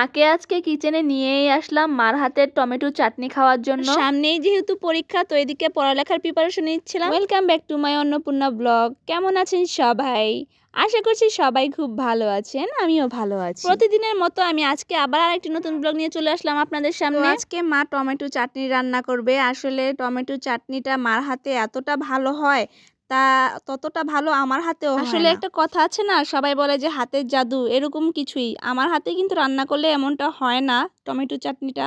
মাকে আজকে কিচেনে নিয়েই আসলাম মার হাতের টমেটো চাটনি খাওয়ার জন্য। সামনেই যেহেতু পরীক্ষা তো এদিকে পড়ালেখার প্রিপারেশন নিচ্ছিলাম। Welcome back to my Annapurna blog কেমন আছেন সবাই? আশা করছি সবাই খুব ভালো আছেন আমিও ভালো আছি। প্রতিদিনের মতো আমি আজকে আবার আরেকটি নতুন ব্লগ নিয়ে চলে আসলাম আপনাদের সামনে। আজকে মা টমেটো চাটনি রান্না করবে। আসলে টমেটো চাটনিটা মার হাতে এতটা ভালো হয় তা ততটা ভালো আমার হাতেও আসলে একটা কথা আছে না সবাই বলে যে হাতের জাদু এরকম কিছুই। আমার হাতে কিন্তু রান্না করলে এমনটা হয় না টমেটো চাটনিটা।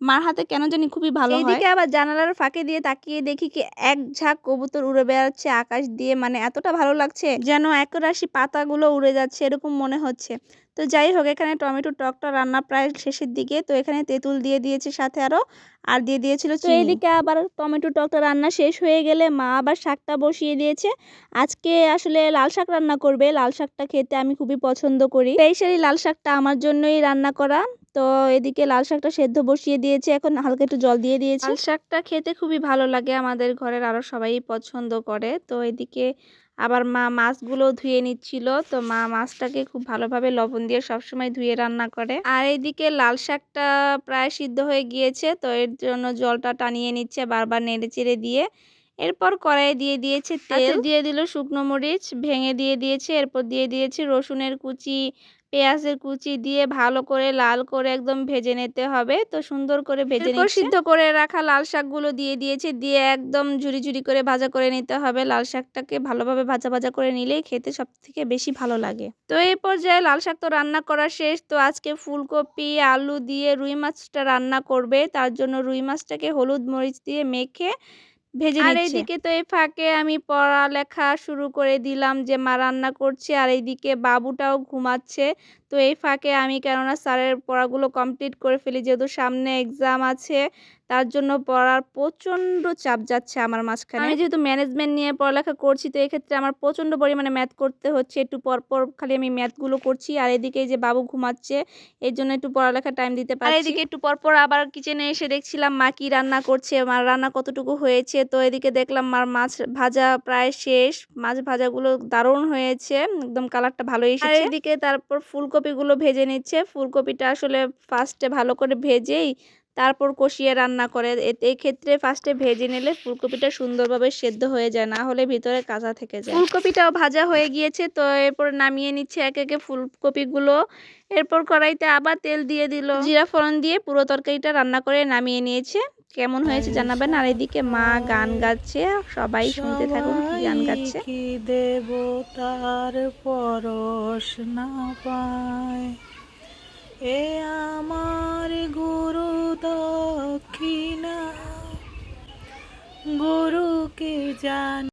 মার হাতে কেন জানি খুবই ভালো হয়। এইদিকে আবার জানালার ফাঁকে দিয়ে তাকিয়ে দেখি কি এক ঝাঁক কবুতর উড়ে বেড়াচ্ছে আকাশ দিয়ে মানে এতটা ভালো লাগছে যেন একরাশি পাতাগুলো উড়ে যাচ্ছে এরকম মনে হচ্ছে। তো যাই হোক এখানে টমেটো টকটা রান্না প্রায় শেষের দিকে তো এখানে তেঁতুল দিয়ে দিয়েছে সাথে আরও আর দিয়ে দিয়েছিল তো এদিকে আবার টমেটো টকটা রান্না শেষ হয়ে গেলে মা আবার শাকটা বসিয়ে দিয়েছে। আজকে আসলে লাল শাক রান্না করবে লাল শাকটা খেতে আমি খুবই পছন্দ করি। এই সেই লাল শাকটা আমার জন্যই রান্না করা। তো এদিকে লাল শাকটা সেদ্ধ বসিয়ে দিয়েছে এখন হালকা একটু জল দিয়ে দিয়েছে। লাল শাকটা খেতে খুবই ভালো লাগে আমাদের ঘরের আরও সবাই পছন্দ করে। তো এদিকে আবার মা মাছগুলো ধুয়ে নিচ্ছিল তো মা মাছটাকে খুব ভালোভাবে লবণ দিয়ে সবসময় ধুয়ে রান্না করে। আর এইদিকে লাল শাকটা প্রায় সিদ্ধ হয়ে গিয়েছে তো এর জন্য জলটা টানিয়ে নিচ্ছে বারবার নেড়ে চেড়ে দিয়ে। এরপর কড়াইয়ে দিয়ে দিয়েছে তেল। দিয়ে দিল শুকনো মরিচ ভেঙে দিয়ে দিয়েছে এরপর দিয়ে দিয়েছে রসুনের কুচি পেঁয়াজের কুচি দিয়ে ভালো করে লাল করে একদম ভেজে নিতে হবে। তো সুন্দর করে ভেজে নিয়ে সিদ্ধ করে রাখা লাল শাকগুলো দিয়ে দিয়েছে। দিয়ে একদম ঝুরি ঝুরি করে ভাজা করে নিতে হবে। লাল শাকটাকে ভালোভাবে ভাজা ভাজা করে নিলেই খেতে সব থেকে বেশি ভালো লাগে। তো এই পর্যায়ে লাল শাক তো রান্না করা শেষ। তো আজকে ফুলকপি আলু দিয়ে রুই মাছটা রান্না করবে। তার জন্য রুই মাছটাকে হলুদ মরিচ দিয়ে মেখে ভেজে আর এইদিকে তো এই ফাঁকে আমি পড়ালেখা শুরু করে দিলাম যে মা রান্না করছে আর এইদিকে বাবুটাও ঘুমাচ্ছে। তো এই ফাঁকে আমি কেননা স্যারের পড়াগুলো কমপ্লিট করে ফেলি যেহেতু সামনে এক্সাম আছে তার জন্য পড়ার প্রচণ্ড চাপ যাচ্ছে আমার মাঝখানে। আমি যেহেতু ম্যানেজমেন্ট নিয়ে পড়ালেখা করছি তো এক্ষেত্রে আমার প্রচণ্ড পরিমাণে ম্যাথ করতে হচ্ছে। একটু পর পর খালি আমি ম্যাথগুলো করছি আর এদিকে যে বাবু ঘুমাচ্ছে এর জন্য একটু পড়ালেখা টাইম দিতে পারি এদিকে একটু পর পর আবার কিচেনে এসে দেখছিলাম মা কি রান্না করছে মার রান্না কতটুকু হয়েছে তো এদিকে দেখলাম মার মাছ ভাজা প্রায় শেষ। মাছ ভাজাগুলো দারুণ হয়েছে একদম কালারটা ভালোই এসেছে। এদিকে তারপর ফুলকপিগুলো ভেজে নিচ্ছে। ফুলকপিটা আসলে ফার্স্টে ভালো করে ভেজেই তারপর কষিয়ে রান্না করে। এই ক্ষেত্রে ফার্স্টে ভেজে নিলে ফুলকপিটা সুন্দরভাবে সেদ্ধ হয়ে যায় না হলে ভিতরে কাঁচা থেকে যায়। ফুলকপিটাও ভাজা হয়ে গিয়েছে তো এরপর নামিয়ে নিচ্ছে এক একে ফুলকপিগুলো। এরপর কড়াইতে আবার তেল দিয়ে দিল। জিরা ফোড়ন দিয়ে পুরো তরকারিটা রান্না করে নামিয়ে নিয়েছে। কেমন হয়েছে জানাবেন? আর এদিকে মা গান গাচ্ছে সবাই শুনতে থাকুন কি গান গাচ্ছে। কি দেবতার পরশ না পায়। এ আমার গুরু দক্ষিণা গুরুকে জান